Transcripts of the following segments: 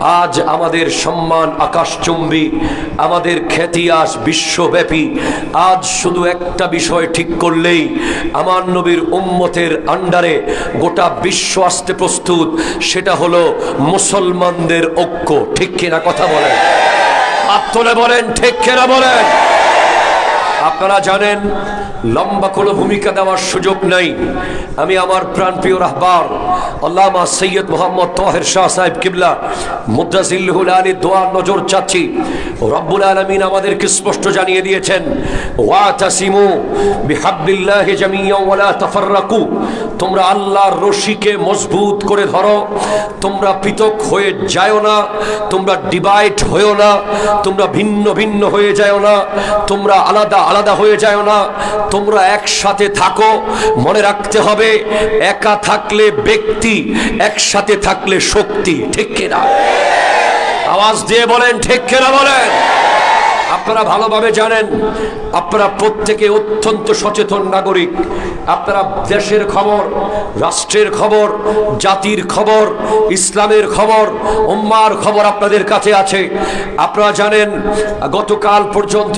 আজ আমাদের সম্মান আকাশচুম্বী, আমাদের খ্যাতি আস বিশ্বব্যাপী। আজ শুধু একটা বিষয় ঠিক করলেই আমার নবীর উম্মতের আন্ডারে গোটা বিশ্ব আসতে প্রস্তুত, সেটা হলো মুসলমানদের ঐক্য। ঠিক কিনা কথা বলেন? তুলে বলেন, ঠিক কিনা বলেন? আপনারা জানেন, লম্বা কোনো ভূমিকা দেওয়ার সুযোগ নাই। আমি আমার প্রাণপ্রিয় রাহবার, আল্লামা সৈয়দ মোহাম্মদ তহের শাহ সাহেব কিবলা মুদ্রাজিল্লুল আলী দোয়ার নজর চাচ্ছি রব্বুল আলমিন আমাদেরকে স্পষ্ট জানিয়ে দিয়েছেন, ওয়া তোমরা আল্লাহর রশিকে মজবুত করে ধরো, তোমরা পৃথক হয়ে যাও না, তোমরা ডিভাইড হয়েও না, তোমরা ভিন্ন ভিন্ন হয়ে যাও না, তোমরা আলাদা আলাদা হয়ে যায় না। তোমরা একসাথে থাকো, মনে রাখতে হবে, একা থাকলে ব্যক্তি, একসাথে থাকলে শক্তি, ঠিক কিনা? আওয়াজ দিয়ে বলেন, ঠিক কিনা বলেন? আপনারা ভালোভাবে জানেন, আপনারা প্রত্যেকে অত্যন্ত সচেতন নাগরিক। আপনারা দেশের খবর, রাষ্ট্রের খবর, জাতির খবর, ইসলামের খবর, উম্মার খবর আপনাদের কাছে আছে। আপনারা জানেন, গতকাল পর্যন্ত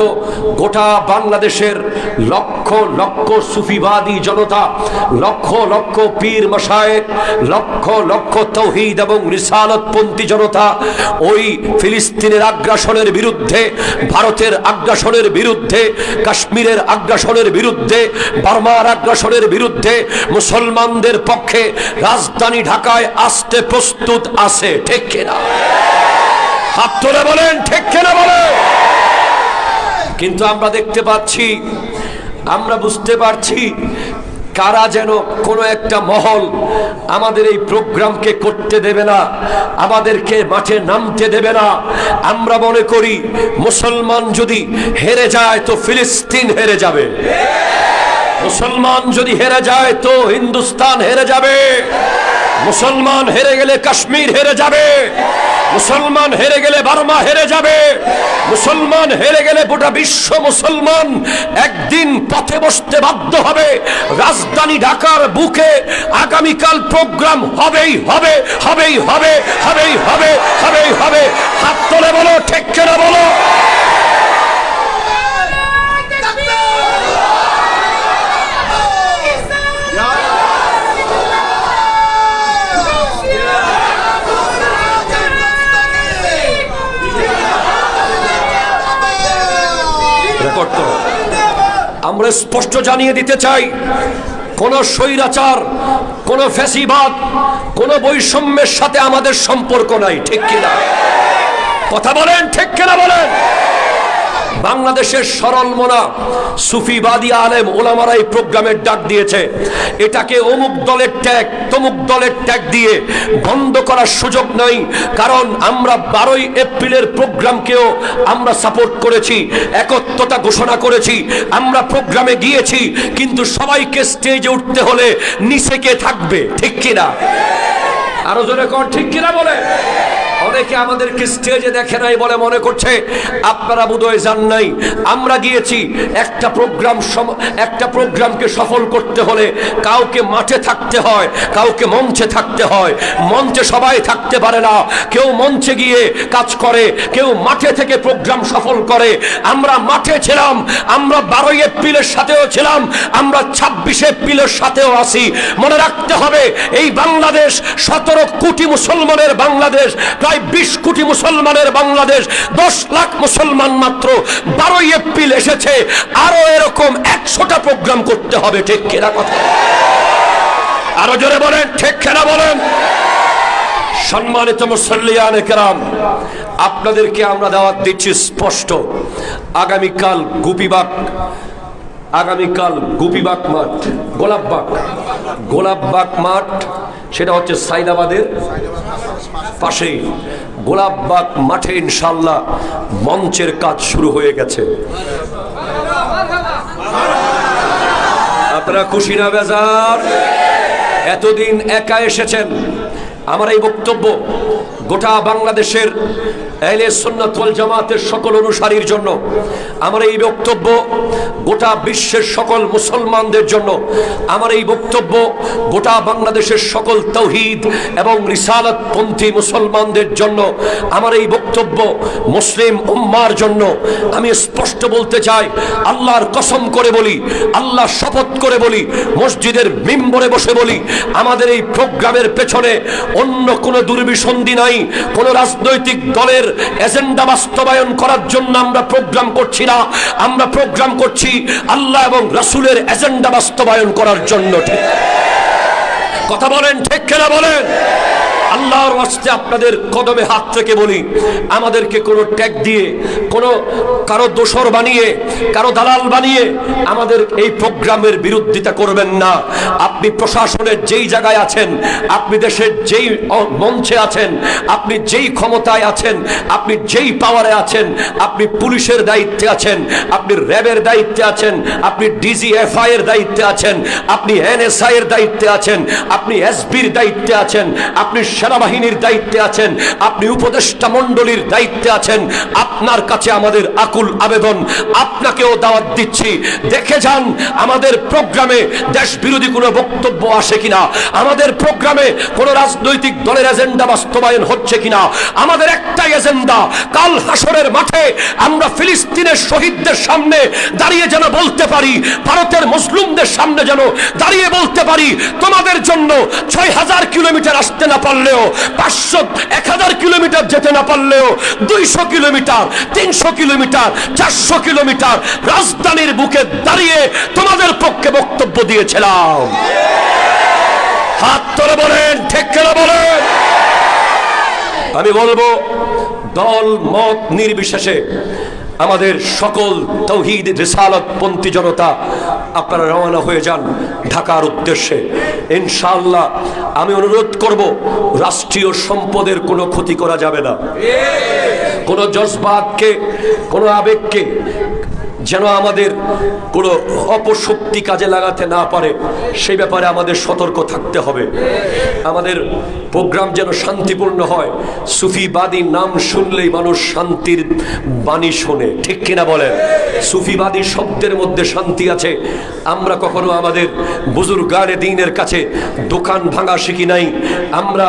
গোটা বাংলাদেশের লক্ষ লক্ষ সুফিবাদী জনতা, লক্ষ লক্ষ পীর মশায়েক লক্ষ লক্ষ তৌহিদ এবং রিসালতপন্থী জনতা ওই ফিলিস্তিনের আগ্রাসনের বিরুদ্ধে, ভারতের আগ্রাসনের বিরুদ্ধে, কাশ্মীরের আগ্রাসনের বিরুদ্ধে, বার্মার আগ্রাসনের বিরুদ্ধে মুসলমানদের পক্ষে রাজধানী ঢাকায় আসতে প্রস্তুত আছে, ঠিক কিনা? হাত তুলে বলেন, ঠিক কিনা বলেন? কিন্তু আমরা দেখতে পাচ্ছি, আমরা বুঝতে পারছি কারা যেন কোনো একটা মহল আমাদের এই প্রোগ্রামকে করতে দেবে না, আমাদেরকে মাঠে নামতে দেবে না। আমরা মনে করি, মুসলমান যদি হেরে যায় তো ফিলিস্তিন হেরে যাবে। মুসলমান যদি হেরে যায় তো হিন্দুস্তান হেরে যাবে। মুসলমান হেরে গেলে কাশ্মীর হেরে যাবে। মুসলমান হেরে গেলে বার্মা হেরে যাবে। মুসলমান হেরে গেলে গোটা বিশ্ব মুসলমান একদিন পথে বসতে বাধ্য হবে। রাজধানী ঢাকার বুকে আগামীকাল প্রোগ্রাম হবেই হবে হবেই হবে হবেই হবে হবেই হবে। হাত তোলে বলো, ঠেক বলো। স্পষ্ট জানিয়ে দিতে চাই, কোন স্বৈরাচার, কোন ফেসিবাদ কোন বৈষম্যের সাথে আমাদের সম্পর্ক নাই, ঠিক কিনা? কথা বলেন, ঠিক কিনা বলেন? বাংলাদেশের সরল মোনা, সুফিবাদী আলেম ওলামারা এই প্রোগ্রামের ডাক দিয়েছে। এটাকে অমুক দলের ট্যাগ, তমুক দলের ট্যাগ দিয়ে বন্ধ করার সুযোগ নাই, কারণ আমরা বারোই এপ্রিলের প্রোগ্রামকেও আমরা সাপোর্ট করেছি, একত্রতা ঘোষণা করেছি, আমরা প্রোগ্রামে গিয়েছি, কিন্তু সবাইকে স্টেজে উঠতে হলে নিচে কে থাকবে, ঠিক কিনা? আরও জোরে কর, ঠিক কিনা বলে? অনেকে আমাদেরকে স্টেজে দেখে নাই বলে মনে করছে, আপনারা বোধহয় যান নাই, আমরা গিয়েছি একটা প্রোগ্রাম একটা প্রোগ্রামকে সফল করতে হলে কাউকে মাঠে থাকতে হয়, কাউকে মঞ্চে থাকতে হয়, মঞ্চে সবাই থাকতে পারে না, কেউ মঞ্চে গিয়ে কাজ করে, কেউ মাঠে থেকে প্রোগ্রাম সফল করে, আমরা মাঠে ছিলাম, আমরা বারোই এপ্রিলের সাথেও ছিলাম, আমরা ছাব্বিশে এপ্রিলের সাথেও আছি। মনে রাখতে হবে, এই বাংলাদেশ সতেরো কোটি মুসলমানের বাংলাদেশ, প্রায় বিশ কোটি মুসলমানের বাংলাদেশ, দশ লাখ মুসলমান মাত্র। বারোই এপ্রিল এসেছে, আরও এরকম একশোটা প্রোগ্রাম করতে হবে, ঠিক কেনা কথা? আরও জোরে বলেন, ঠিক কেনা বলেন? সম্মানিত মুসল্লিয়ান কেরাম, আপনাদেরকে আমরা দাওয়াত দিচ্ছি স্পষ্ট। আগামীকাল গুপিবাগ আগামীকাল গুপিবাগ মাঠ, গোলাপবাগ। গোলাপবাগ মাঠ, সেটা হচ্ছে সাইদাবাদের পাশেই গোলাপবাগ মাঠে ইনশাল্লাহ মঞ্চের কাজ শুরু হয়ে গেছে। আপনারা খুশি না বেজার? এতদিন একা এসেছেন। আমার এই বক্তব্য গোটা বাংলাদেশের এলে সুন্নাত ওয়াল জামাতের সকল অনুসারীর জন্য, আমার এই বক্তব্য গোটা বিশ্বের সকল মুসলমানদের জন্য, আমার এই বক্তব্য গোটা বাংলাদেশের সকল তৌহিদ এবং রিসালাতপন্থী মুসলমানদের জন্য, আমার এই বক্তব্য মুসলিম উম্মার জন্য। আমি স্পষ্ট বলতে চাই, আল্লাহর কসম করে বলি, আল্লাহ শপথ করে বলি, মসজিদের মিম্বরে বসে বলি, আমাদের এই প্রোগ্রামের পেছনে অন্য কোনো দুর্বিসন্ধি নাই, কোনো রাজনৈতিক দলের এজেন্ডা বাস্তবায়ন করার জন্য আমরা প্রোগ্রাম করছি না। আমরা প্রোগ্রাম করছি আল্লাহ এবং রাসুলের এজেন্ডা বাস্তবায়ন করার জন্য। ঠিক কথা বলেন, ঠিক কেনা বলেন? আল্লাহর ওয়াস্তে আপনাদের কদমে হাত থেকে বলি, আমাদেরকে কোনো ট্যাগ দিয়ে, কোনো কারও দোসর বানিয়ে, কারও দালাল বানিয়ে আমাদের এই প্রোগ্রামের বিরোধিতা করবেন না। আপনি প্রশাসনের যেই জায়গায় আছেন, আপনি দেশের যেই মঞ্চে আছেন, আপনি যেই ক্ষমতায় আছেন, আপনি যেই পাওয়ারে আছেন, আপনি পুলিশের দায়িত্বে আছেন, আপনি র্যাবের দায়িত্বে আছেন, আপনি ডিজিএফআই এর দায়িত্বে আছেন, আপনি এনএসআই এর দায়িত্বে আছেন, আপনি এসবির দায়িত্বে আছেন, আপনি সেনাবাহিনীর দায়িত্বে আছেন, আপনি উপদেষ্টা মণ্ডলীর দায়িত্বে আছেন, আপনার কাছে আমাদের আকুল আবেদন, আপনাকেও দাওয়াত দিচ্ছি। দেখে যান, আমাদের প্রোগ্রামে দেশ বিরোধী কোনো বক্তব্য আসে কিনা, আমাদের প্রোগ্রামে কোনো রাজনৈতিক দলের এজেন্ডা বাস্তবায়ন হচ্ছে কিনা, আমাদের একটাই এজেন্ডা, কাল হাসরের মাঠে আমরা ফিলিস্তিনের শহীদদের সামনে দাঁড়িয়ে যেন বলতে পারি, ভারতের মুসলিমদের সামনে যেন দাঁড়িয়ে বলতে পারি, তোমাদের জন্য ছয় হাজার কিলোমিটার আসতে না পারলেও, পাঁচশো, এক হাজার কিলোমিটার যেতে না পারলেও, দুইশো কিলোমিটার, তিনশো কিলোমিটার, চারশো কিলোমিটার রাজধানীর বুকে দাঁড়িয়ে তোমাদের পক্ষে বক্তব্য দিয়েছিলাম। হাত ধরে বলেন, ঠিক বলেন? আমি বলব, দল, মত নির্বিশেষে আমাদের সকল তৌহিদ, রিসালত পন্থী জনতা, আপনারা রওনা হয়ে যান ঢাকার উদ্দেশ্যে। ইনশাল্লাহ আমি অনুরোধ করব, রাষ্ট্রীয় সম্পদের কোনো ক্ষতি করা যাবে না। কোনো জসবাদকে কোনো আবেগকে যেন আমাদের কোনো অপশক্তি কাজে লাগাতে না পারে, সেই ব্যাপারে আমাদের সতর্ক থাকতে হবে। আমাদের প্রোগ্রাম যেন শান্তিপূর্ণ হয়। সুফিবাদী নাম শুনলেই মানুষ শান্তির বাণী শোনে। ঠিক কিনা বলেন? সুফিবাদী শব্দের মধ্যে শান্তি আছে। আমরা কখনো আমাদের বুজুর্গানে দিনের কাছে দোকান ভাঙা শিখি নাই। আমরা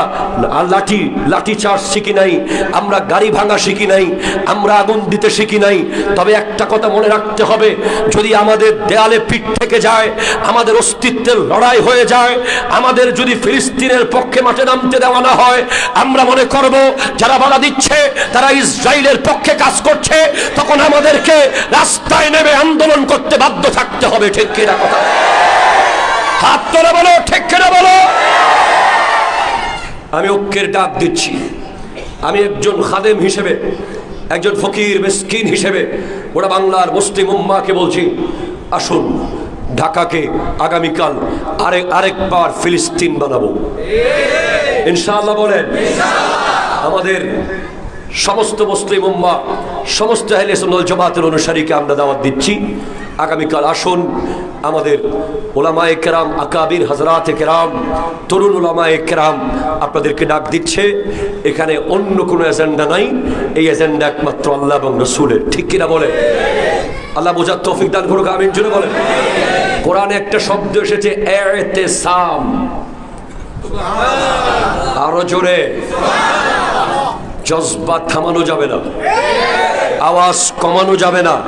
লাঠি লাঠি চার্জ শিখি নাই। আমরা গাড়ি ভাঙা শিখি নাই। আমরা আগুন দিতে শিখি নাই। তবে একটা কথা মনে রাখতে হবে। যদি আমাদের দেয়ালে পিঠ থেকে যায়, আমাদের অস্তিত্বের লড়াই হয়ে যায়, আমাদের যদি ফিলিস্তিনের পক্ষে মাঠে নামতে দেওয়া না হয়, আমরা মনে করব যারা বাধা দিচ্ছে, তারা ইসরায়েলের পক্ষে কাজ করছে, তখন আমাদেরকে রাস্তায় নেমে আন্দোলন করতে বাধ্য থাকতে হবে। ঠিক কিনা কথা? হাত তোলে বলো, ঠিক কিনা বলো? আমি ঐক্যের ডাক দিচ্ছি। আমি একজন খাদেম হিসেবে একজন ফকির মেসকিন হিসেবে ওরা বাংলার মুসলিম উম্মাকে বলছি, আসুন ঢাকাকে আগামীকাল আরেক আরেকবার ফিলিস্তিন বানাবো। ইনশাল্লাহ বলেন, আমাদের সমস্ত মুসলিম উম্মা সমস্ত আহলে সুন্নাত জামাতের অনুসারীকে আমরা দাওয়াত দিচ্ছি। আগামীকাল আসুন, আমাদের ওলামায়ে কেরাম, আকাবির হজরাত কেরাম, তরুণ ওলামায়ে কেরাম আপনাদেরকে ডাক দিচ্ছে। এখানে অন্য কোনো এজেন্ডা নাই, এই এজেন্ডা একমাত্র আল্লাহ এবং রসুলের। ঠিক কিনা বলে আল্লাহ বোঝার তৌফিক দান করুক, আমিন জন্য বলে কোরআনে একটা শব্দ এসেছে এতে সাম আরও জোরে। জজবা থামানো যাবে না। আওয়াজ কমানো যাবে না।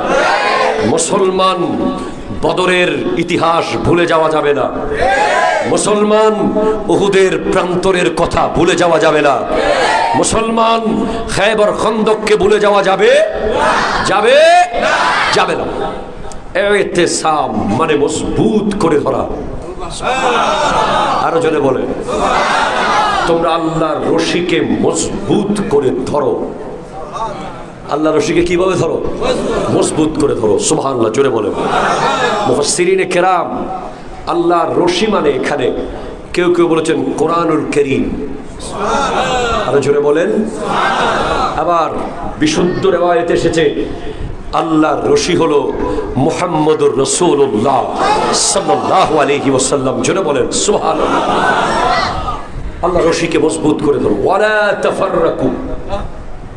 মুসলমান বদরের ইতিহাস ভুলে যাওয়া যাবে না। মুসলমান উহুদের প্রান্তরের কথা ভুলে যাওয়া যাবে না। মুসলমান খায়বর খন্দককে ভুলে যাওয়া যাবে? যাবে? যাবে না। এতে সাম মানে মজবুত করে ধরা। আরও জনে বলে। তোমরা আল্লাহর রশিকে মজবুত করে ধরো। আল্লাহ রশিকে কীভাবে ধরো? মজবুত করে ধরো, সুবহানাল্লাহ, জোরে বলে। মুফাসসিরিনে কেরাম আল্লাহর রশি মানে এখানে কেউ কেউ বলেছেন কোরআনুল করিম। আরও জোরে বলেন। আবার বিশুদ্ধ রেওয়ায়তে এসেছে আল্লাহর রশি হলো মুহাম্মদুর রসুল্লাহ সাল্লাহ আলহি ওসাল্লাম জোরে বলেন সোহান আল্লাহ রশিকে মজবুত করে ধরো। ওয়ালা তাফাররাকু।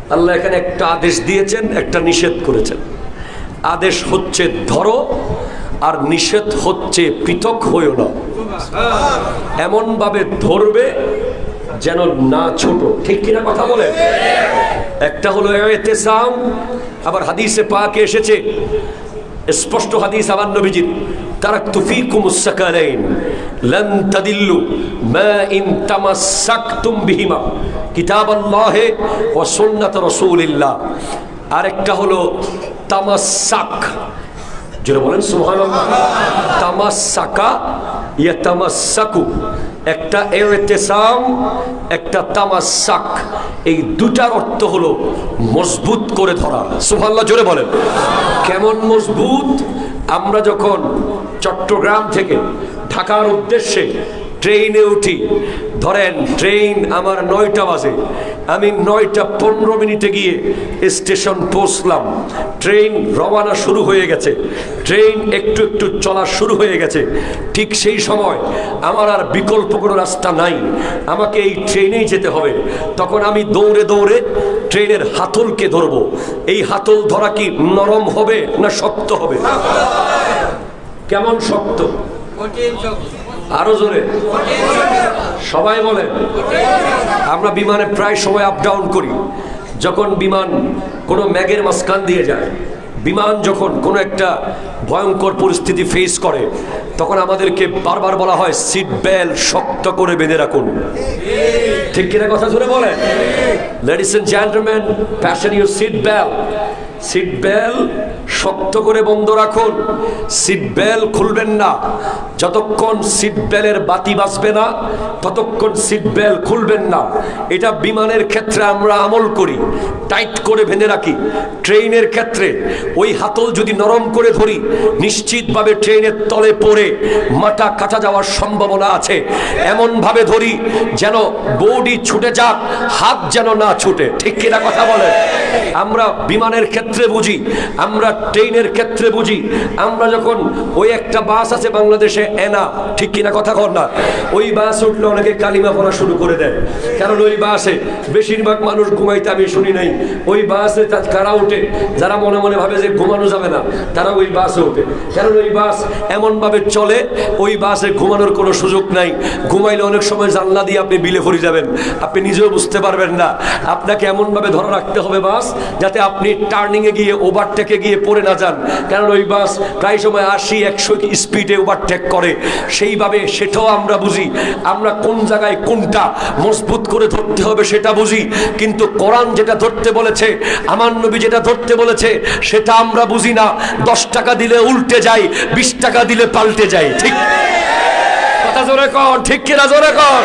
আল্লাহ এখানে একটা আদেশ দিয়েছেন, একটা নিষেধ করেছেন। আদেশ হচ্ছে ধরো, আর নিষেধ হচ্ছে পৃথক হইও না। এমনভাবে ধরবে যেন না ছোট। ঠিক কিনা কথা বলে? একটা হলো এতেসাম, আবার হাদিসে পাকে এসেছে। স্পষ্ট হাদিস আমার নবীজির। তারাকতু ফিকুম সাকারাইন লান তাদিল্লু মা ইন তামাসসাকতুম বিহিমা। কিতাবাল্লাহি ওয়া সুন্নাত রাসূলিল্লাহ। আরেকটা হলো তামাসসাক যেটা বলেন সুহান তামাসাকা ইয়া তামাসাকু একটা এতেসাম একটা তামাসাক। এই দুটার অর্থ হলো মজবুত করে ধরা। সুহাল্লা জোরে বলেন। কেমন মজবুত? আমরা যখন চট্টগ্রাম থেকে ঢাকার উদ্দেশ্যে ট্রেনে উঠি। ধরেন ট্রেন আমার নয়টা বাজে। আমি নয়টা পনেরো মিনিটে গিয়ে স্টেশন পৌঁছলাম। ট্রেন রওয়ানা শুরু হয়ে গেছে। ট্রেন একটু একটু চলা শুরু হয়ে গেছে। ঠিক সেই সময় আমার আর বিকল্প কোনো রাস্তা নাই। আমাকে এই ট্রেনেই যেতে হবে। তখন আমি দৌড়ে দৌড়ে ট্রেনের হাতলকে ধরবো। এই হাতল ধরা কি নরম হবে না শক্ত হবে? কেমন শক্ত। আরও জোরে। সবাই বলে আমরা বিমানে প্রায় সময় আপ ডাউন করি। যখন বিমান কোনো ম্যাগের মাঝখান দিয়ে যায়, বিমান যখন কোনো একটা ভয়ঙ্কর পরিস্থিতি ফেস করে, তখন আমাদেরকে বারবার বলা হয় সিট বেল্ট শক্ত করে বেঁধে রাখুন। ঠিক কিনা কথা ধরে বলে ladies and gentleman fasten your seat belt seat belt শক্ত করে বন্ধ রাখুন। সিট বেল্ট খুলবেন না। যতক্ষণ সিট বেলের বাতি বাঁচবে না, ততক্ষণ সিট বেল্ট খুলবেন না। এটা বিমানের ক্ষেত্রে আমরা আমল করি, টাইট করে বেঁধে রাখি। ট্রেনের ক্ষেত্রে ওই হাতল যদি নরম করে ধরি, নিশ্চিতভাবে ট্রেনের তলে পড়ে মাথা কাটা যাওয়ার সম্ভাবনা আছে। এমনভাবে ধরি যেন বডি ছুটে যাক, হাত যেন না ছুটে। ঠিক কিনা কথা বলে আমরা বিমানের ক্ষেত্রে বুঝি, আমরা ট্রেনের ক্ষেত্রে বুঝি, আমরা যখন ওই একটা বাস আছে বাংলাদেশে, এনা, ঠিক কিনা কথা কর না, ওই বাস উঠলে অনেকে কালিমা পড়া শুরু করে দেয়। কারণ ওই বাসে বেশিরভাগ মানুষ ঘুমাইতে আমি শুনি নাই। ওই বাসে কারা উঠে, যারা মনে মনে ভাবে যে ঘুমানো যাবে না, তারা ওই বাসে ওঠে কারণ ওই বাস এমনভাবে চলে, ওই বাসে ঘুমানোর কোনো সুযোগ নাই। ঘুমাইলে অনেক সময় জানলা দিয়ে আপনি বিলে পড়ে যাবেন। আপনি নিজেও বুঝতে পারবেন না। আপনাকে এমনভাবে ধরে রাখতে হবে বাস, যাতে আপনি টার্নিংয়ে গিয়ে ওভারটেকে গিয়ে পড়ে না যান। কারণ ওই বাস প্রায় সময় আশি, একশো স্পিডে ওভারটেক করে। সেইভাবে সেটাও আমরা বুঝি। আমরা কোন জায়গায় কোনটা মজবুত করে ধরতে হবে সেটা বুঝি। কিন্তু কোরআন যেটা ধরতে বলেছে, আমার নবী যেটা ধরতে বলেছে, সেটা আমরা বুঝি না। দশ টাকা দিলে উল্টে যাই বিশ টাকা দিলে পাল্টে যাই ঠিক? কথা জোরে কর ঠিক কিনা জোরে কর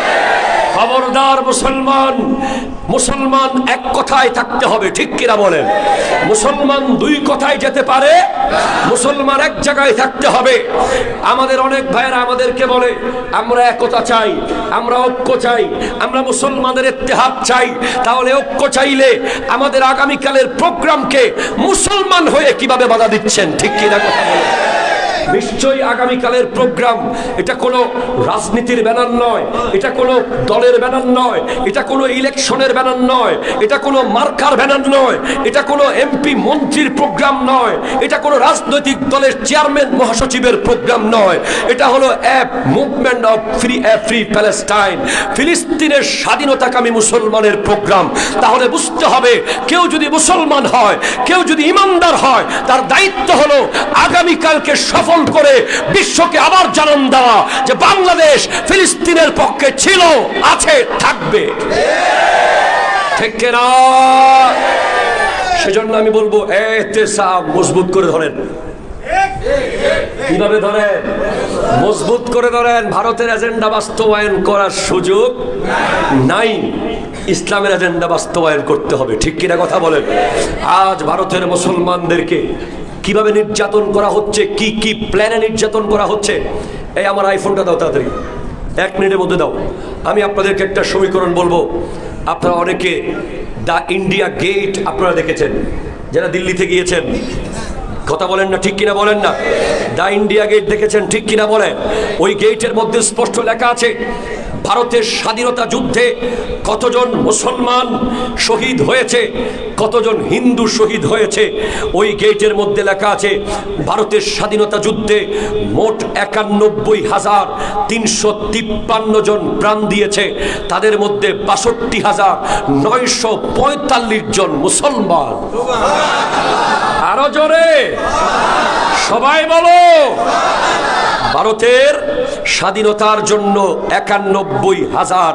খবরদার মুসলমান মুসলমান এক কথায় থাকতে হবে, ঠিক কিনা বলেন? মুসলমান দুই কথায় যেতে পারে, মুসলমান এক জায়গায় থাকতে হবে। আমাদের অনেক ভাইয়েরা আমাদেরকে বলে, আমরা একতা চাই, আমরা ঐক্য চাই, আমরা মুসলমানের ইত্তেহাদ চাই। তাহলে ঐক্য চাইলে আমাদের আগামীকালের প্রোগ্রামকে মুসলমান হয়ে কীভাবে বাধা দিচ্ছেন? ঠিক কিনা কথা বলেন? নিশ্চয়ই আগামীকালের প্রোগ্রাম। এটা কোনো রাজনীতির ব্যানার নয়, এটা কোনো দলের ব্যানার নয়, এটা কোনো ইলেকশনের ব্যানার নয়, এটা কোনো মার্কার ব্যানার নয়, এটা কোনো এমপি মন্ত্রীর প্রোগ্রাম নয়, এটা কোনো রাজনৈতিক দলের চেয়ারম্যান মহাসচিবের প্রোগ্রাম নয়। এটা হলো app movement of free free Palestine. ফিলিস্তিনের স্বাধীনতাকামী মুসলমানের প্রোগ্রাম। তাহলে বুঝতে হবে, কেউ যদি মুসলমান হয়, কেউ যদি ইমানদার হয়, তার দায়িত্ব হলো আগামীকালকে সফল করে বিশ্বকে আবার জানান দেওয়া যে বাংলাদেশ ফিলিস্তিনের পক্ষে ছিল, আছে, থাকবে। ঠিক না সেজন্য আমি বলব এতে মজবুত করে ধরেন। কীভাবে ধরেন? মজবুত করে ধরেন, ভারতের এজেন্ডা বাস্তবায়ন করার সুযোগ নাই। ইসলামের এজেন্ডা বাস্তবায়ন করতে হবে, ঠিক কিনা কথা বলেন? আজ ভারতের মুসলমানদেরকে কীভাবে নির্যাতন করা হচ্ছে, কি কি প্ল্যানে নির্যাতন করা হচ্ছে? এই আমার আইফোনটা দাও তাড়াতাড়ি। এক মিনিটের মধ্যে দাও। আমি আপনাদেরকে একটা সমীকরণ বলব। আপনারা অনেকে দ্য ইন্ডিয়া গেট আপনারা দেখেছেন। যারা দিল্লিতে গিয়েছেন, কথা বলেন না, ঠিক কিনা বলেন না? দ্য ইন্ডিয়া গেট দেখেছেন, ঠিক কিনা বলেন? ওই গেটের মধ্যে স্পষ্ট লেখা আছে ভারতের স্বাধীনতা যুদ্ধে কতজন মুসলমান শহীদ হয়েছে, কতজন হিন্দু শহীদ হয়েছে, ওই গেটের মধ্যে লেখা আছে, ভারতের স্বাধীনতা যুদ্ধে মোট একানব্বই হাজার তিনশো তিপ্পান্ন জন প্রাণ দিয়েছে, তাদের মধ্যে বাষট্টি হাজার নয়শো পঁয়তাল্লিশ জন মুসলমান। আরও জোরে। সবাই বলো। ভারতের স্বাধীনতার জন্য একানব্বই হাজার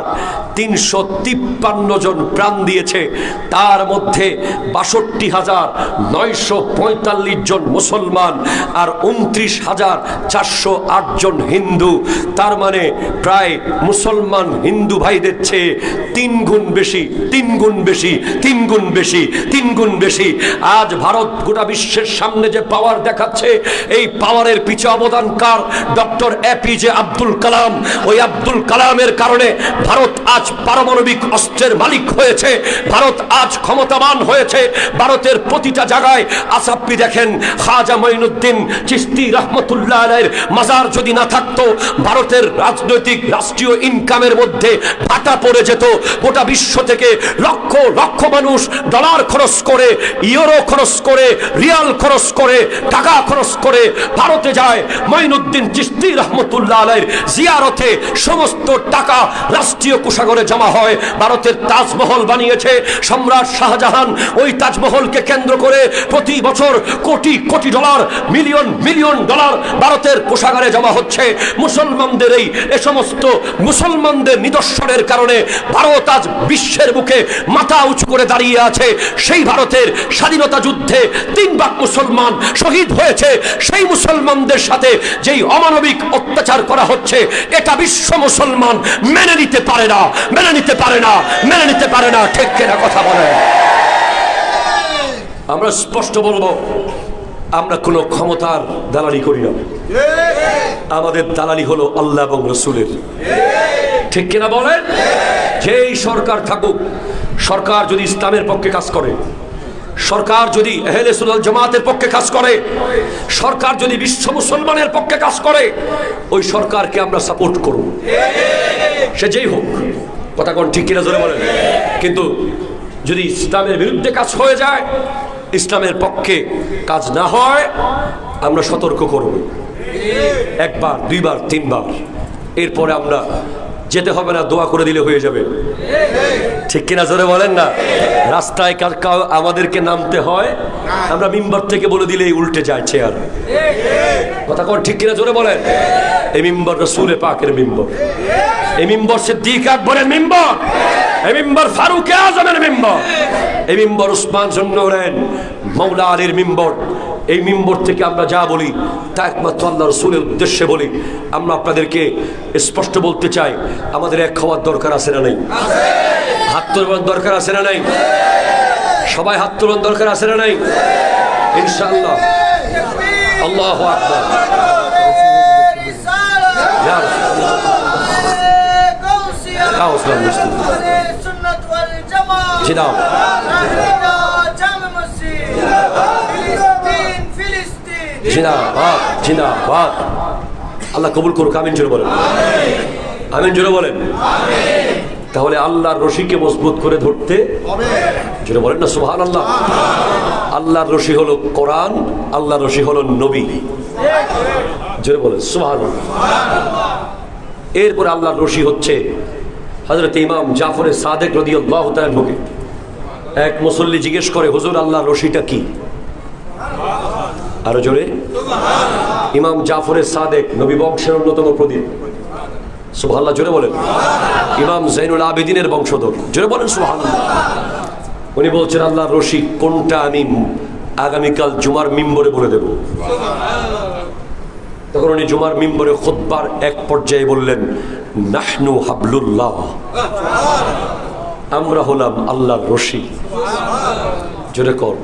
তিনশো তিপ্পান্ন জন প্রাণ দিয়েছে। তার মধ্যে বাষট্টি হাজার নয়শো পঁয়তাল্লিশ জন মুসলমান আর উনত্রিশ হাজার চারশো জন হিন্দু। তার মানে প্রায় মুসলমান হিন্দু ভাইদের চেয়ে তিন গুণ বেশি, তিন গুণ বেশি, তিন গুণ বেশি, তিন গুণ বেশি। আজ ভারত গোটা বিশ্বের সামনে যে পাওয়ার দেখাচ্ছে, এই পাওয়ারের পিছে অবদানকার ডক্টর এপিজে আব্দুল কালাম ওই আব্দুল কালামের কারণে ভারত আজ পারমাণবিক অস্ত্রের মালিক হয়েছে। ভারত আজ ক্ষমতাবান হয়েছে। ভারতের প্রতিটা জায়গায় আসাপ্পি দেখেন, খাজা মঈনুদ্দিন চিস্তি রহমতুল্লাহ আলাইয়ের মাজার যদি না থাকতো, ভারতের রাজনৈতিক রাষ্ট্রীয় ইনকামের মধ্যে ভাটা পড়ে যেত। গোটা বিশ্ব থেকে লক্ষ লক্ষ মানুষ ডলার খরচ করে ইউরো খরচ করে রিয়াল খরচ করে, টাকা খরচ করে ভারতে যায় মঈনুদ্দিন চিস্তি রহমতুল্লাহ আলাইয়ের জিয়ারতে। সমস্ত টাকা রাষ্ট্রীয় কোষাগরে জমা হয়। ভারতের তাজমহল বানিয়েছে সম্রাট শাহজাহান। ওই তাজমহলকে কেন্দ্র করে প্রতি বছর crore crore dollar, million million dollar ভারতের কোষাগারে জমা হচ্ছে। মুসলমানদের এই, এ সমস্ত মুসলমানদের নিদর্শনের কারণে ভারত আজ বিশ্বের বুকে মাথা উঁচু করে দাঁড়িয়ে আছে। সেই ভারতের স্বাধীনতা যুদ্ধে তিন ভাগ মুসলমান শহীদ হয়েছে, সেই মুসলমানদের সাথে যেই অমানবিক অত্যাচার করা হচ্ছে, এটা বিশ্ব মুসলমান মেনে নিতে পারে না, মেনে নিতে পারে না, মেনে নিতে পারে না। ঠিক কেনা কথা বলে? আমরা স্পষ্ট বলব, আমরা কোনো ক্ষমতার দালালি করি না। আমাদের দালালি হলো আল্লাহ এবং রসুলের। ঠিক কিনা বলেন? যেই সরকার থাকুক, সরকার যদি ইসলামের পক্ষে কাজ করে সরকার যদি এহেলে সুলাল জামাতের পক্ষে কাজ করে, সরকার যদি বিশ্ব মুসলমানের পক্ষে কাজ করে, ওই সরকারকে আমরা সাপোর্ট করব। সে যেই হোক, কথা কোন ঠিক কিনা জোরে বলেন। কিন্তু যদি ইসলামের বিরুদ্ধে কাজ হয়ে যায়, ইসলামের পক্ষে কাজ না হয়, আমরা সতর্ক করব। একবার, দুইবার, তিনবার। এরপরে আমরা যেতে হবে না, দোয়া করে দিলে হয়ে যাবে। ঠিক কিনা জোরে বলেন না? রাস্তায় কার আমাদেরকে নামতে হয়, আমরা মিম্বর থেকে বলে দিলেই উল্টে যায় চেয়ার কথা কোন, ঠিক কিনা জোরে বলেন? এই মিম্বর রসুলে পাকের মিম্বর। এই মিম্বর সিদ্দিক আকবরের মিম্বর। এই মিম্বর ফারুক আজমের মিম্বর। এই মিম্বর উসমান জন্নরেন মৌলা আলীর মিম্বর। এই মিম্বর থেকে আমরা যা বলি, তা একমাত্র আল্লাহ রসুলের উদ্দেশ্যে বলি। আমরা আপনাদেরকে স্পষ্ট বলতে চাই, আমাদের এক খাওয়ার দরকার আছে না নেই? হাত তোলার দরকার আছে না নাই? সবাই হাত তোলার দরকার আছে না নাই? ইনশাআল্লাহ। আল্লাহ আকবর। জি দাও আল্লাহ কবুল করুক, আমিন জোরে বলেন। আমিন জোরে বলেন। তাহলে আল্লাহর রশিকে মজবুত করে ধরতে জোরে বলেন না সুহান আল্লাহ আল্লাহর রশি হলো কোরআন, আল্লাহর রশি হলো নবী। জোরে বলেন সুহান এরপরে আল্লাহর রশি হচ্ছে হজরত ইমাম জাফরের সাদেক রদি আল্লাহ ভোগে এক মুসল্লি জিজ্ঞেস করে, হুজুর, আল্লাহর রশিটা কি? আরও জোরে। ইমাম জাফরের সাদেক নবী বংশের অন্যতম প্রদীপ। সুবহানাল্লাহ, জোরে বলেন। ইমাম জাইনুল আবেদিনের বংশধর। জোরে বলেন সুবহানাল্লাহ। উনি বলছেন, আল্লাহ রশি, কোনটা আমি আগামীকাল জুমার মিম্বরে বলে দেব? তখন উনি জুমার মিম্বরে খুতবার এক পর্যায়ে বললেন, নাহনু হাবলুল্লাহ, আমরা হলাম আল্লাহর রশি। জোরে কর।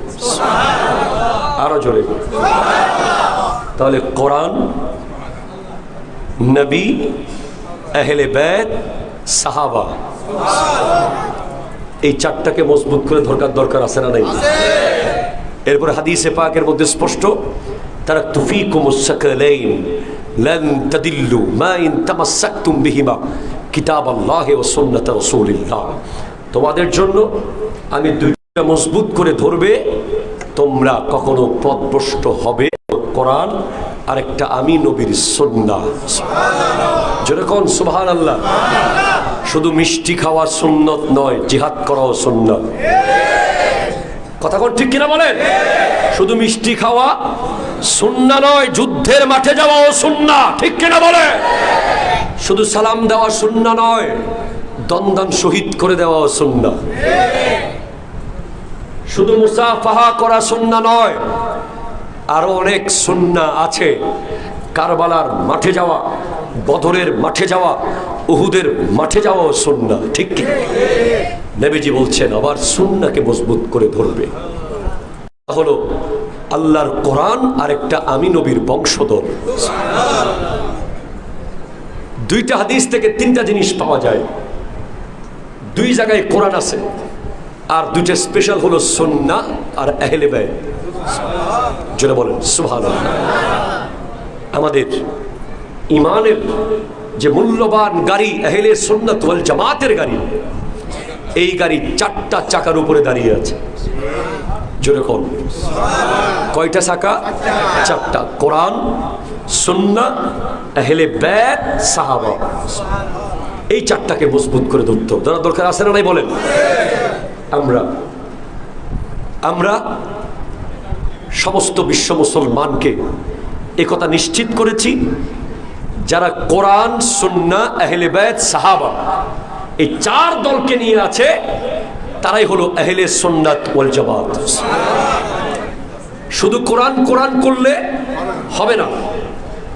আরও জোরে তাহলে কোরআন, নবী, আহলে বেদ সাহাবা। এই চারটাকে মজবুত করে ধরকার দরকার আছে না নাই? এরপরে হাদিসে পাকের মধ্যে স্পষ্ট তারা তুফিকুম সাকালাইন লান তাদিল্লু মা ইন তামাসসাকতুম বিহিমা কিতাব আল্লাহ ও সন্ন্যত রসুলিল্লাহ। তোমাদের জন্য আমি দুইটা মজবুত করে ধরবে তোমরা কখনো পদভ্রষ্ট হবে? কোরআন আর একটা আমি নবীর সন্না যেরকম সুবহান আল্লাহ শুধু মিষ্টি খাওয়া সুন্নত নয়, জিহাদ করাও সুন্নত কথা কোন ঠিক কিনা বলেন? শুধু মিষ্টি খাওয়া সুন্না নয়, যুদ্ধের মাঠে যাওয়াও সুন্না ঠিক কিনা বলে শুধু সালাম দেওয়া সুন্না নয় দন্দন শহীদ করে দেওয়াও সুন্না শুধু মুসাফাহা করা সুন্না নয়, আরও অনেক সুন্না আছে। কারবালার মাঠে যাওয়া, বদরের মাঠে যাওয়া, উহুদের মাঠে যাওয়াও সুন্না, ঠিক কি? নেবেজি বলছেন, আবার সুন্নাকে মজবুত করে ধরবে। হলো আল্লাহর কোরআন আর একটা আমি নবীর বংশধর। দুইটা হাদিস থেকে তিনটা জিনিস পাওয়া যায়। দুই জায়গায় কোরআন আছে। আর দুইটা স্পেশাল হলো সন্না আর আহলে ব্যয় যেটা বলেন সুভান আমাদের ইমানের যে মূল্যবান গাড়ি, আহলে সন্ন্যত ওয়াল জামাতের গাড়ি, এই গাড়ি চারটা চাকার উপরে দাঁড়িয়ে আছে। যেরকম কয়টা চাকা? চারটা। কোরআন সুন্না আহলে ব্যাগ সাহাবা। এই চারটাকে মজবুত করে ধরতে হবে। দরকার আছে না নাই বলেন? আমরা আমরা সমস্ত বিশ্ব মুসলমানকে একথা নিশ্চিত করেছি, যারা কোরআন, সুন্না বেদ সাহাবা, এই চার দলকে নিয়ে আছে, তারাই হলো আহলে সুন্নাত ওয়াল জামাত। শুধু কোরআন কোরআন করলে হবে না।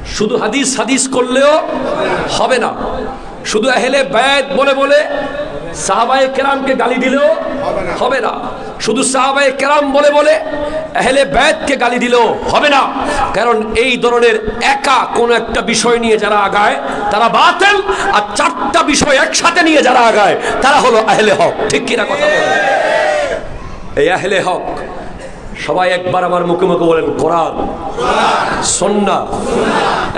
শুধু হাদিস হাদিস করলেও হবে না। শুধু আহলে বেদ বলে বলে সাহাবায়ে কেরামকে গালি দিলেও হবে না। শুধু সাহাবায়ে কেরাম বলে বলে আহলে বেদকে গালি দিলেও হবে না। কারণ এই ধরনের একা কোন একটা বিষয় নিয়ে যারা আগায় তারা বাতেল। আর চারটা বিষয় একসাথে নিয়ে যারা আগায় তারা হলো আহলে হক। ঠিক কিনা কথা বলে এই আহলে হক সবাই একবার আমার মুখে মুখে বলেন কোরআন সন্না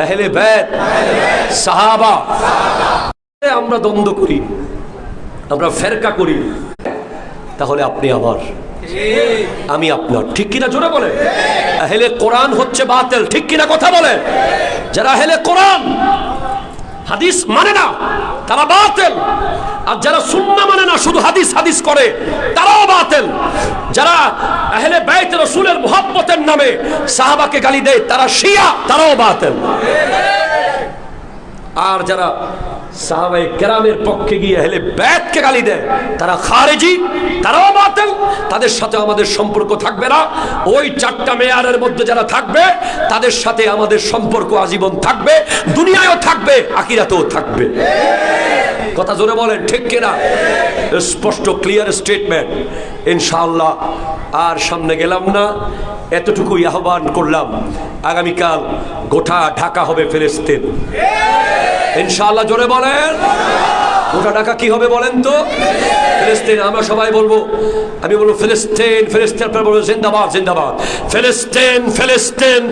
আহলে বেদ সাহাবা। আমরা দ্বন্দ্ব করি। আমরা ফেরকা করি। তাহলে আপনি আমার আমি আপনার। ঠিক কিনা জোরে বলে? হেলে কোরআন হচ্ছে বাতেল। ঠিক কিনা কথা বলে? যারা হেলে কোরআন, হাদিস মানে না, তারা বাতেল। আর যারা সুন্না মানে না, শুধু হাদিস হাদিস করে, তারাও বাতেল। যারা আহলে বাইত রসুলের মোহাব্বতের নামে সাহাবাকে গালি দেয়, তারা শিয়া, তারাও বাতেল। আর যারা সাহাবাই কেরামের পক্ষে গিয়ে হেলে ব্যাতকে গালি দেয়। তারা খারেজি, তারাও বাতেল, তাদের সাথে আমাদের সম্পর্ক থাকবে না। ওই চারটা মেয়ারের মধ্যে যারা থাকবে, তাদের সাথে আমাদের সম্পর্ক আজীবন থাকবে, দুনিয়ায়ও থাকবে আকিরাতেও থাকবে। কথা জোরে বলেন, ঠিক কিনা? স্পষ্ট ক্লিয়ার স্টেটমেন্ট ইনশাআল্লাহ, আর সামনে গেলাম না, এতটুকুই আহ্বান করলাম। আগামীকাল গোটা ঢাকা হবে ফেরেস্তিন ইনশাআল্লাহ, জোরে বলেন। গোটা ঢাকা কি হবে বলেন তো? ফিলিস্তিন, আমরা সবাই বলব, আমি বলব ফিলিস্তিন ফিলিস্তিন, আপনারা বলব জিন্দাবাদ জিন্দাবাদ। ফিলিস্তিন ফিলিস্তিন।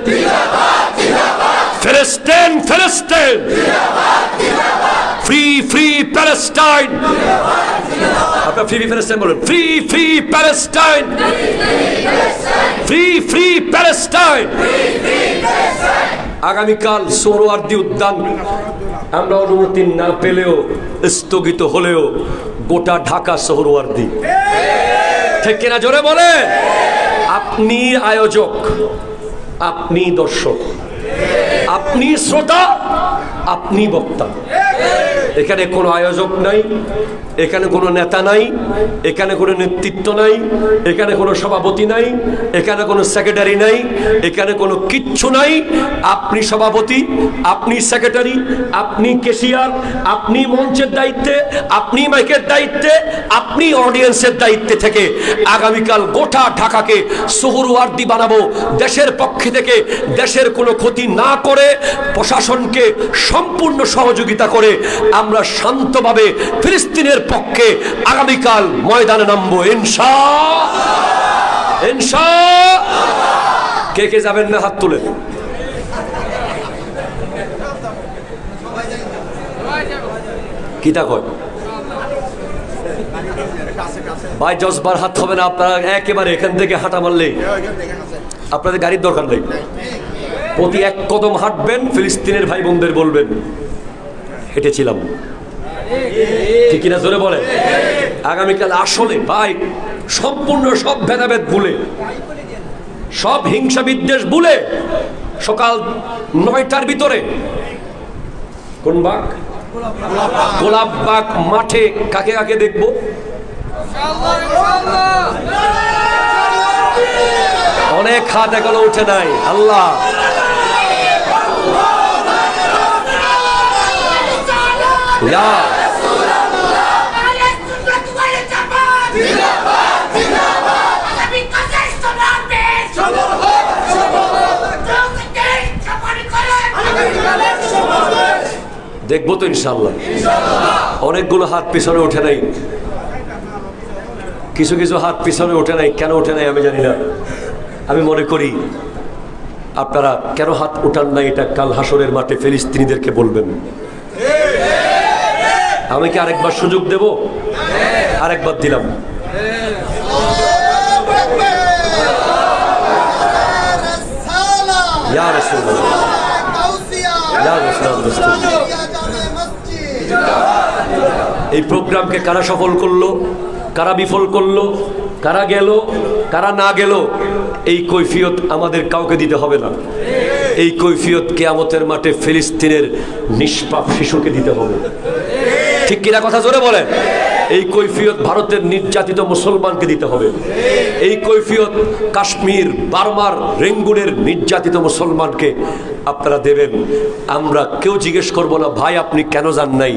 ফিলিস্তিন ফিলিস্তিন। ফ্রি ফ্রি প্যালেস্টাইন আপনার ফ্রি প্যালেস্টাইন বলুন। Free free Palestine free free Palestine আগামীকাল সোহরাওয়ার্দী উদ্যান। আমরা অনুমতি না পেলেও, স্থগিত হলেও গোটা ঢাকা সোহরাওয়ার্দী ঠিক কিনা জোরে বলে? আপনি আয়োজক, আপনি দর্শক, আপনি শ্রোতা, আপনি বক্তা। এখানে কোনো আয়োজক নাই, এখানে কোনো নেতা নাই, এখানে কোনো নেতৃত্ব নাই, এখানে কোনো সভাপতি নাই, এখানে কোনো সেক্রেটারি নাই, এখানে কোনো কিচ্ছু নাই। আপনি সভাপতি, আপনি সেক্রেটারি আপনি কেশিয়ার আপনি মঞ্চের দায়িত্বে, আপনি মাইকের দায়িত্বে, আপনি অডিয়েন্সের দায়িত্বে থেকে আগামীকাল গোটা ঢাকাকে সোহরওয়ার্দি বানাবো। দেশের পক্ষে থেকে দেশের কোনো ক্ষতি না করে প্রশাসনকে সম্পূর্ণ সহযোগিতা করে আমরা শান্তভাবে ফিলিস্তিনের পক্ষে আগামীকাল ময়দানে নামবো, ইনশা ইনশা কে কে যাবেন না হাত তুলে? কিতা কয়? ভাই হাত হবে না, আপনারা একেবারে এখান থেকে হাঁটা মারলে। আপনাদের গাড়ির দরকার নেই। প্রতি এক কদম হাঁটবেন, ফিলিস্তিনের ভাই বোনদের বলবেন। হেঁটেছিলাম। ঠিক কিনা জোরে বলে আগামীকাল আসলে ভাই, সম্পূর্ণ সব ভেদাভেদ ভুলে, সব হিংসা বিদ্বেষ ভুলে, সকাল নয়টার ভিতরে কোন বাঘ? গোলাপ বাগ মাঠে কাকে কাকে দেখব? অনেক হাত এখনও উঠে নাই, আল্লাহ। দেখব তো ইনশাল্লাহ অনেকগুলো হাত পিছনে ওঠে নাই। কিছু কিছু হাত পিছনে ওঠে নাই, কেন ওঠে নাই আমি জানি না। আমি মনে করি, আপনারা কেন হাত উঠান নাই এটা কাল হাসরের মাঠে ফিলিস্তিনিদেরকে বলবেন। আমি কি আরেকবার সুযোগ দেব? আরেকবার দিলাম। এই প্রোগ্রামকে কারা সফল করল? কারা বিফল করল? কারা গেল? কারা না গেল? এই কৈফিয়ত আমাদের কাউকে দিতে হবে না। এই কৈফিয়ত কেয়ামতের মাঠে ফিলিস্তিনের নিষ্পাপ শিশুকে দিতে হবে। ঠিক কিনা কথা জোরে বলেন? এই কৈফিয়ত ভারতের নির্যাতিত মুসলমানকে দিতে হবে। এই কৈফিয়ত কাশ্মীর, বার্মার, রেঙ্গুনের নির্যাতিত মুসলমানকে আপনারা দেবেন। আমরা কেউ জিজ্ঞেস করব না, ভাই, আপনি কেন যান নাই?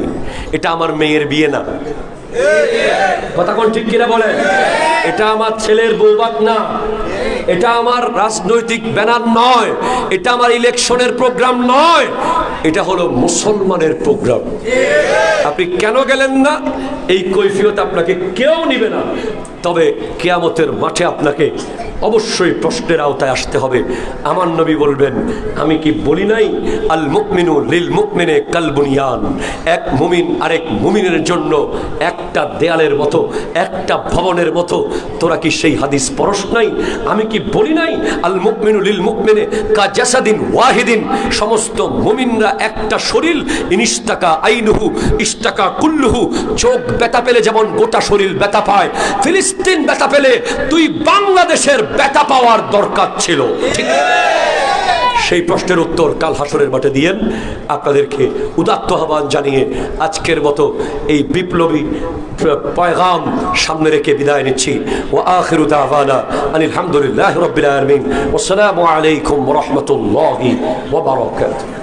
এটা আমার মেয়ের বিয়ে না। কথা কোন ঠিক কিনা বলে এটা আমার ছেলের বৌবাত না। এটা আমার রাজনৈতিক ব্যানার নয়, এটা আমার ইলেকশনের প্রোগ্রাম নয়, এটা হলো মুসলমানের প্রোগ্রাম। আপনি কেন গেলেন না? এই কৈফিয়ত আপনাকে কেউ নিবে না। তবে কেয়ামতের মাঠে আপনাকে অবশ্যই প্রশ্নের আওতায় আসতে হবে। আমার নবী বলবেন, আমি কি বলি নাই? আল মুকমিনু লিল মুকমিনে কাল বুনিয়ান। এক মুমিন আরেক মুমিনের জন্য একটা দেয়ালের মতো, একটা ভবনের মতো। তোরা কি সেই হাদিস পরশ নাই? আমি কি বলি নাই? আল মুকমিনু লিল মুকমিনে কা জাসাদিন ওয়াহিদিন। সমস্ত মুমিনরা একটা শরীর ইনিস্তাকা আইনুহু ইস্তাকা কুল্লুহু। চোখ ব্যথা পেলে যেমন গোটা শরীর ব্যথা পায়, ফিলিস্তিন ব্যথা পেলে তুই বাংলাদেশের ব্যথা পাওয়ার দরকার ছিল। ঠিক সেই প্রশ্নের উত্তর কাল হাসরের মাঠে দিয়েন। আপনাদেরকে উদাত্ত আহ্বান জানিয়ে আজকের মতো এই বিপ্লবী পয়গাম সামনে রেখে বিদায় নিচ্ছি। ও আখিরু দাওয়ানা আলহামদুলিল্লাহ রবিল আলমিন। ওসালামু আলাইকুম রহমতুল্লাহি ওবরাকাতুহু